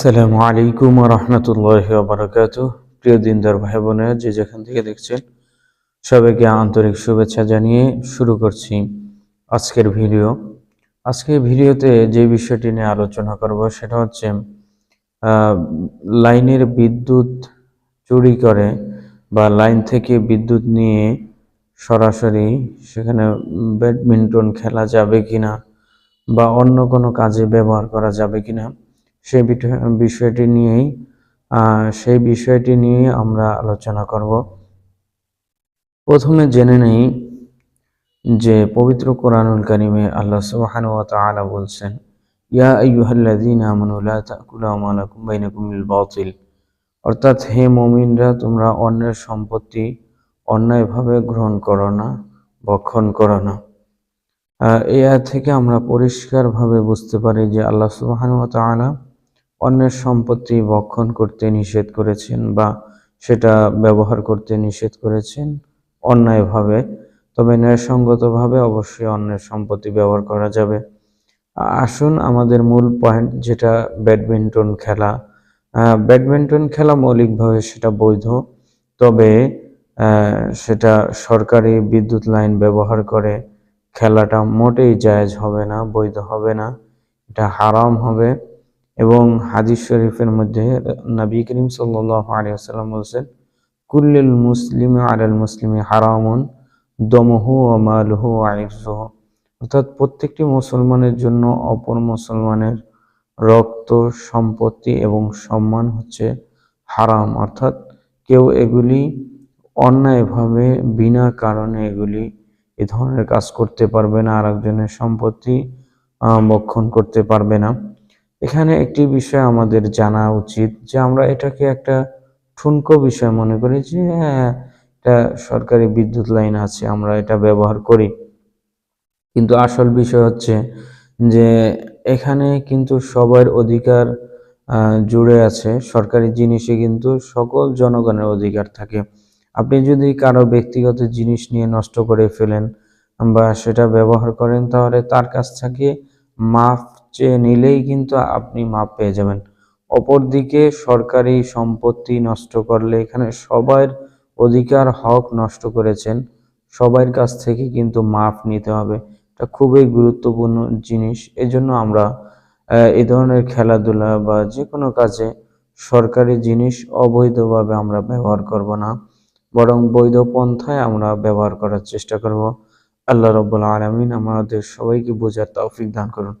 আসসালামু আলাইকুম রহমতুল্লাহ বারকাত প্রিয় দিনদার ভাই বোনেরা যে যেখান থেকে দেখছেন, সবাইকে আন্তরিক শুভেচ্ছা জানিয়ে শুরু করছি আজকের ভিডিও। আজকের ভিডিওতে যে বিষয়টি নিয়ে আলোচনা করব, সেটা হচ্ছে লাইনের বিদ্যুৎ চুরি করে বা লাইন থেকে বিদ্যুৎ নিয়ে সরাসরি সেখানে ব্যাডমিন্টন খেলা যাবে কিনা বা অন্য কোনো কাজে ব্যবহার করা যাবে কিনা সেই বিট- বিষয়টি নিয়েই সেই বিষয়টি নিয়ে আমরা আলোচনা করব। প্রথমে জেনে নেই যে পবিত্র কোরআনুল কারিমে আল্লাহ সুবহানাহু ওয়া তাআলা বলছেন, ইয়া আইয়ুহাল্লাযীনা আমানু লা তাকুলু বাতিল। অর্থাৎ হে মুমিনরা, তোমরা অন্যের সম্পত্তি অন্যায়ভাবে গ্রহণ করো না ভক্ষণ করো না। আয়াত থেকে আমরা পরিষ্কারভাবে বুঝতে পারি যে আল্লাহ সুবহানাহু ওয়া তাআলা অন্যের সম্পত্তি ভক্ষণ করতে নিষেধ করেছেন বা সেটা ব্যবহার করতে নিষেধ করেছেন অন্যায়ভাবে, তবে ন্যায়সঙ্গতভাবে অবশ্যই অন্যের সম্পত্তি ব্যবহার করা যাবে। আসুন আমাদের মূল পয়েন্ট যেটা ব্যাডমিন্টন খেলা। ব্যাডমিন্টন খেলা মৌলিকভাবে সেটা বৈধ, তবে সেটা সরকারি বিদ্যুৎ লাইন ব্যবহার করে খেলাটা মোটেই জায়েজ হবে না, বৈধ হবে না। এটা হারাম হবে। এবং হাদিস শরীফের মধ্যে নবী করিম আলাইহি ওয়াসাল্লাম বলছেন কুল্লিল মুসলিম আলাল মুসলিমি হারামুন দমহু ও মালহু আইরজুহু অর্থাৎ প্রত্যেকটি মুসলমানের জন্য অপর মুসলমানের রক্ত সম্পত্তি এবং সম্মান হচ্ছে হারাম। অর্থাৎ কেউ এগুলি অন্যায়ভাবে বিনা কারণে এগুলি এ ধরনের কাজ করতে পারবে না আর একজনের সম্পত্তি আহ, ভক্ষণ করতে পারবে না। এখানে একটি বিষয় আমাদের জানা উচিত যে আমরা এটাকে একটা ঠুনকো বিষয় মনে করি যে হ্যাঁ এটা সরকারি বিদ্যুৎ লাইন আছে, আমরা এটা ব্যবহার করি। কিন্তু আসল বিষয় হচ্ছে যে, এখানে কিন্তু সবার অধিকার জুড়ে আছে। সরকারি জিনিসে কিন্তু সকল জনগণের অধিকার থাকে। আপনি যদি কারও ব্যক্তিগত জিনিস নিয়ে নষ্ট করে ফেলেন বা সেটা ব্যবহার করেন, তাহলে তার কাছ থেকে মাফ চেয়ে নিলেই কিন্তু আপনি মাপ পেয়ে যাবেন। অপরদিকে সরকারি সম্পত্তি নষ্ট করলে এখানে সবার অধিকার হক নষ্ট করেছেন সবার কাছ থেকে কিন্তু মাপ নিতে হবে। এটা খুবই গুরুত্বপূর্ণ জিনিস। এজন্য আমরা এই ধরনের খেলাধুলা বা যে কোনো কাজে সরকারি জিনিস অবৈধভাবে আমরা ব্যবহার করব না। বরং বৈধ পন্থায় আমরা ব্যবহার করার চেষ্টা করব। আল্লাহ রব্বুল আলমিন আমাদের সবাইকে বোঝার তৌফিক দান করুন।